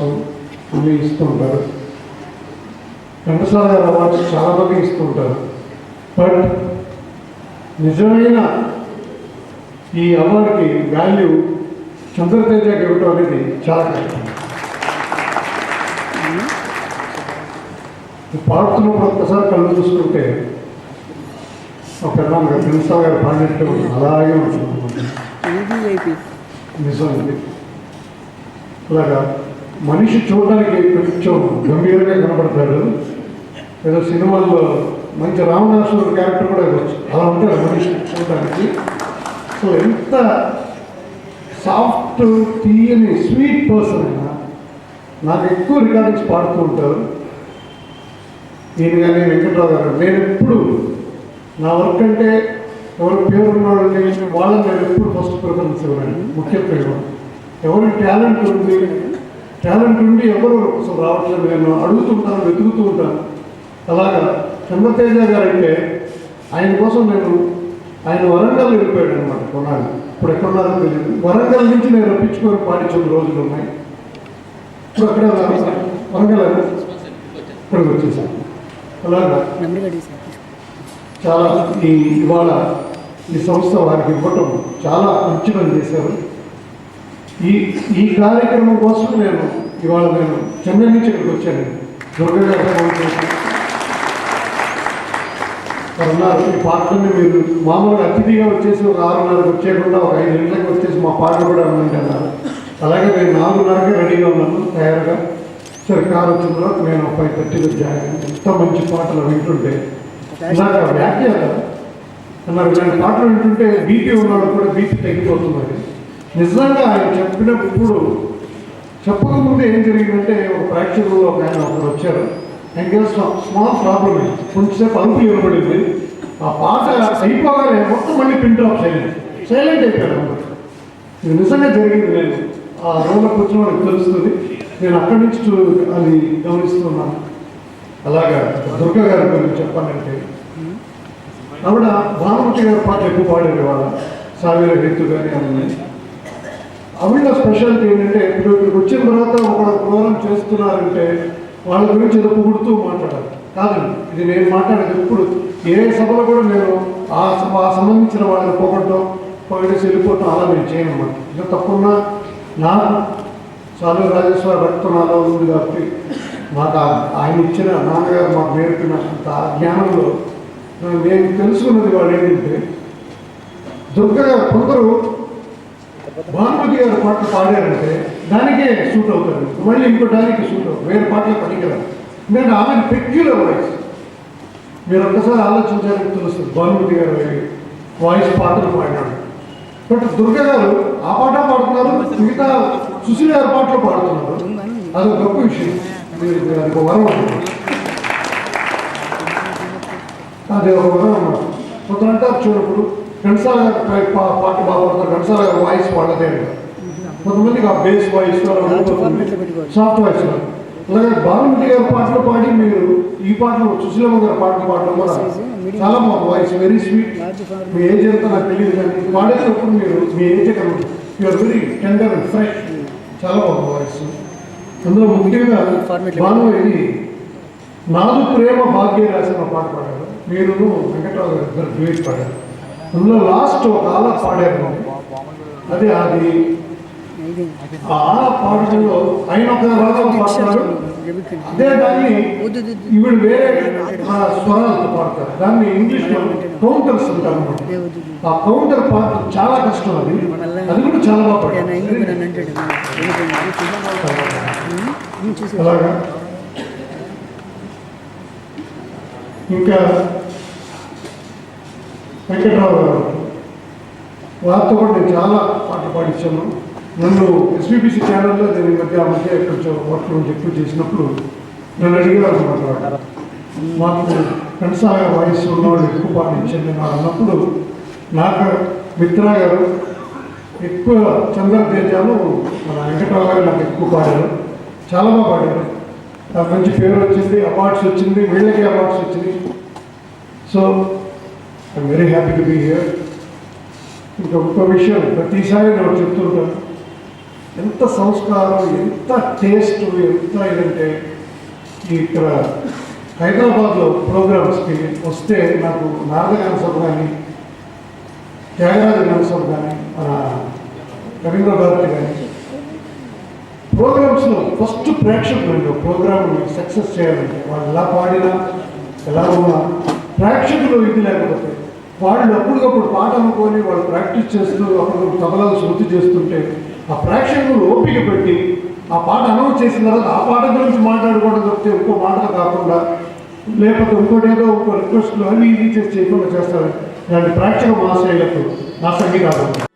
అన్నీ ఇస్తూ ఉంటారు. ఘంటసాల గారు అవార్డ్స్ చాలా మంది ఇస్తూ ఉంటారు. బట్ నిజమైన ఈ అవార్డుకి వాల్యూ చంద్రతేజకి ఇవ్వటం అనేది చాలా కష్టం. పాడుతున్నప్పుడు ఒక్కసారి కళ్ళు చూసుకుంటే ఒక పెద్ద ఘంటసాల గారు పాడినట్టు అలాగే ఉంటుంది. నిజం అలాగా మనిషి చూడడానికి కొంచెం గంభీరంగా కనబడతాడు ఏదో సినిమాల్లో మంచి రామదాసు క్యారెక్టర్ కూడా ఇవ్వచ్చు. అలా ఉంటాడు మనిషి చూడడానికి. సో ఎంత సాఫ్ట్ తీయని స్వీట్ పర్సన్ అయినా నాకు ఎక్కువ రికార్డింగ్స్ పాడుతూ ఉంటారు. ఈయన కానీ వెంకట్రావు గారు. నేను ఎప్పుడు నా వర్క్ అంటే ఎవరు పేరు ఉన్నాడని వాళ్ళని నేను ఎప్పుడు ఫస్ట్ ప్రిఫరెన్స్ ఇవ్వను. ముఖ్య ప్రేమ ఎవరి టాలెంట్ ఉంది టాలెంట్ ఉండి ఎవరు అసలు రావట్లేదు నేను అడుగుతుంటాను వెతుకుతూ ఉంటాను. అలాగా చంద్రతేజ గారు అంటే ఆయన కోసం నేను ఆయన వరంగల్ వెళ్ళిపోయాడు అనమాట కొనాలి ఇప్పుడు ఎక్కడున్నారో తెలియదు వరంగల్ నుంచి నేను రప్పించుకొని పాటించిన రోజులు ఉన్నాయి. ఇప్పుడు అక్కడ వరంగల్ ఇక్కడికి వచ్చేసాను అలాగా చాలా ఈ ఇవాళ ఈ సంస్థ వారికి ఇవ్వటం చాలా మంచి చేశారు. ఈ ఈ కార్యక్రమం కోసం నేను ఇవాళ నేను చెన్నై నుంచి ఇక్కడికి వచ్చాను. దుర్గా ఈ పాటలన్నీ మీరు మామూలుగా అతిథిగా వచ్చేసి ఒక ఆరున్నరకు వచ్చేయకుండా ఒక ఐదు గంటలకు వచ్చేసి మా పాటలు కూడా ఉందండి అన్నారు. అలాగే నేను నాలుగున్నరకే రెడీగా ఉన్నాను తయారుగా. సరే కారు వచ్చిన తర్వాత నేను ఒక ఫైవ్ థర్టీలో జాయిన్ ఎంత మంచి పాటలు వింటుంటే. ఇలాగ వ్యాఖ్యాత అన్నారు. ఇలాంటి పాటలు వింటుంటే బీపీ ఉన్నాడు కూడా బీపీ తగ్గిపోతున్నది నిజంగా ఆయన చెప్పినప్పుడు చెప్పకముందు ఏం జరిగిందంటే ఒక ప్రేక్షకులు ఒక ఆయన ఒకరు వచ్చారు. ఆయనకి స్మాల్ ప్రాబ్లం కొంచెంసేపు అలుపు ఇవ్వబడింది ఆ పాట అయిపోగానే మొత్తం మళ్ళీ పిన్ ఆఫ్ సైలెంట్ సైలెంట్ అయిపోయాడు ఇది నిజంగా జరిగింది. నేను ఆ రోజులో కూర్చొని మనకు తెలుస్తుంది. నేను అక్కడి నుంచి అది గమనిస్తున్నాను అలాగా దుర్గ గారి గురించి చెప్పాలంటే. ఆవిడ భానుమతి గారి పాటలు ఎక్కువ పాడారు వాళ్ళ సావిర హెత్తు కానీ అన్నీ ఆవిడ స్పెషాలిటీ ఏంటంటే ఇప్పుడు ఇక్కడికి వచ్చిన తర్వాత ఒక ప్రోగ్రాం చేస్తున్నారంటే వాళ్ళ గురించి ఏదో పొగుడుతూ మాట్లాడాలి. కాదండి ఇది నేను మాట్లాడేది ఎప్పుడు. ఏ సభలో కూడా నేను ఆ సభ ఆ సంబంధించిన వాళ్ళని పొగడటం పొగడేసి వెళ్ళిపోవటం అలా నేను చేయనమాట అన్నమాట. ఇంకా తప్పున్నా నాకు సాలు రాజేశ్వర రక్తం నాలో ఉంది కాబట్టి మాకు ఆ- ఆయన ఇచ్చిన నాన్నగారు మాకు నేర్పిన అంత జ్ఞానంలో నేను తెలుసుకున్నది వాళ్ళు ఏంటంటే దుర్గ కొందరు భానుమతి గారు పాటలు పాడారంటే దానికే సూట్ అవుతారు. మళ్ళీ ఇంకో దానికి సూట్ అవుతుంది వేరే పాటలు పనికిరాదు నేను ఆమె పెక్యులర్ వాయిస్. మీరు ఒక్కసారి ఆలోచించాలని తెలుస్తుంది భానుమతి గారు వాయిస్ పాటలు పాడినాడు బట్ దుర్గ గారు ఆ పాట పాడుతున్నారు మిగతా సుశీల్ గారి పాటలు పాడుతున్నారు. అది గొప్ప విషయం. మీరు అది ఒక వరం అది ఒక వరం అన్నమాట కొంత అంటారు చూడప్పుడు ఘంటసాల గారు పా- పాట బాగా పాడతారు ఘంటసాల వాయిస్ వాళ్ళదే కొంతమందికి ఆ బేస్ వాయిస్ సాఫ్ట్ వాయిస్ అలాగే బాలముడి గారి పాటలు పాడి మీరు ఈ పాటలు సుశీలమ్మ గారి పాటలు పాడడం కూడా చాలా బాగుంది వాయిస్ వెరీ స్వీట్ మీ ఏజ్ ఎంత నాకు తెలియదు కానీ పాడేటప్పుడు మీరు మీ ఏజ్ ఎక్కడ you are very tender and fresh చాలా బాగుంది వాయిస్ అందులో ముఖ్యంగా బాను ఇది నాదు ప్రేమ భాగ్య రాసిన పాట పాడారు. మీరు వెంకటరావు గారు ఇద్దరు డ్యూట్ పాడారు అందులో లాస్ట్ ఒక ఆల పాడారు. అదే అది. ఆ ఆల పాడడంలో ఆయన ఒక రాగం పాడతారు అదే దాన్ని ఈవిడ వేరే స్వరాలతో పాడతారు. దాన్ని ఇంగ్లీష్లో కౌంటర్స్ అంటారు. అన్నమాట. ఆ కౌంటర్ పాట చాలా కష్టం అది. అది కూడా చాలా బాగా అలాగా ఇంకా వెంకట్రావు గారు వారితో కూడా నేను చాలా పాటలు పాడించాను నన్ను ఎస్బీబీసీ ఛానల్లో నేను ఈ మధ్య ఆ మధ్య కొంచెం వర్క్ ఎక్కువ చేసినప్పుడు నన్ను అడిగారు అనమాట మాకు కనసాగ వాయిస్ ఉన్నవాళ్ళు ఎక్కువ పాటించండి నేను అన్నప్పుడు నాకు మిత్రా గారు ఎక్కువ చంద్ర తేజాలు మన వెంకటరావు గారు నాకు ఎక్కువ పాడారు. చాలా బాగా పాడారు. నాకు మంచి పేరు వచ్చింది అవార్డ్స్ వచ్చింది వీళ్ళకి అవార్డ్స్ వచ్చింది. So I'm very happy to be here ఇంకా ఇంకో విషయం ప్రతిసారి నేను చెప్తుంటాను. ఎంత సంస్కారం ఎంత టేస్ట్ ఎంత ఇదంటే ఇక్కడ హైదరాబాద్లో ప్రోగ్రామ్స్కి వస్తే నాకు నారదగాన సభ కానీ త్యాగరాజ గాన సభ కానీ మన రవీంద్ర భారతి కానీ ప్రోగ్రామ్స్లో ఫస్ట్ ప్రేక్షకులు ప్రోగ్రామ్ని సక్సెస్ చేయాలంటే వాళ్ళు ఎలా పాడినా ఎలా ఉన్నా ప్రేక్షకులు ఇది లేకపోతే వాళ్ళు అప్పటికప్పుడు పాట అనుకొని వాళ్ళు ప్రాక్టీస్ చేస్తూ అప్పుడు తబలాలు శృతి చేస్తుంటే ఆ ప్రేక్షకులు ఓపిక పెట్టి ఆ పాట అనౌన్స్ చేసిన తర్వాత ఆ పాట గురించి మాట్లాడుకోవడం తప్పితే ఇంకో మాట కాకుండా లేకపోతే ఇంకోటి ఏదో ఇంకో రిక్వెస్ట్లు అవి ఇది చేసి చేయకుండా చేస్తారు దాన్ని ప్రేక్షక మహాశైలకు నా సంగీతాలు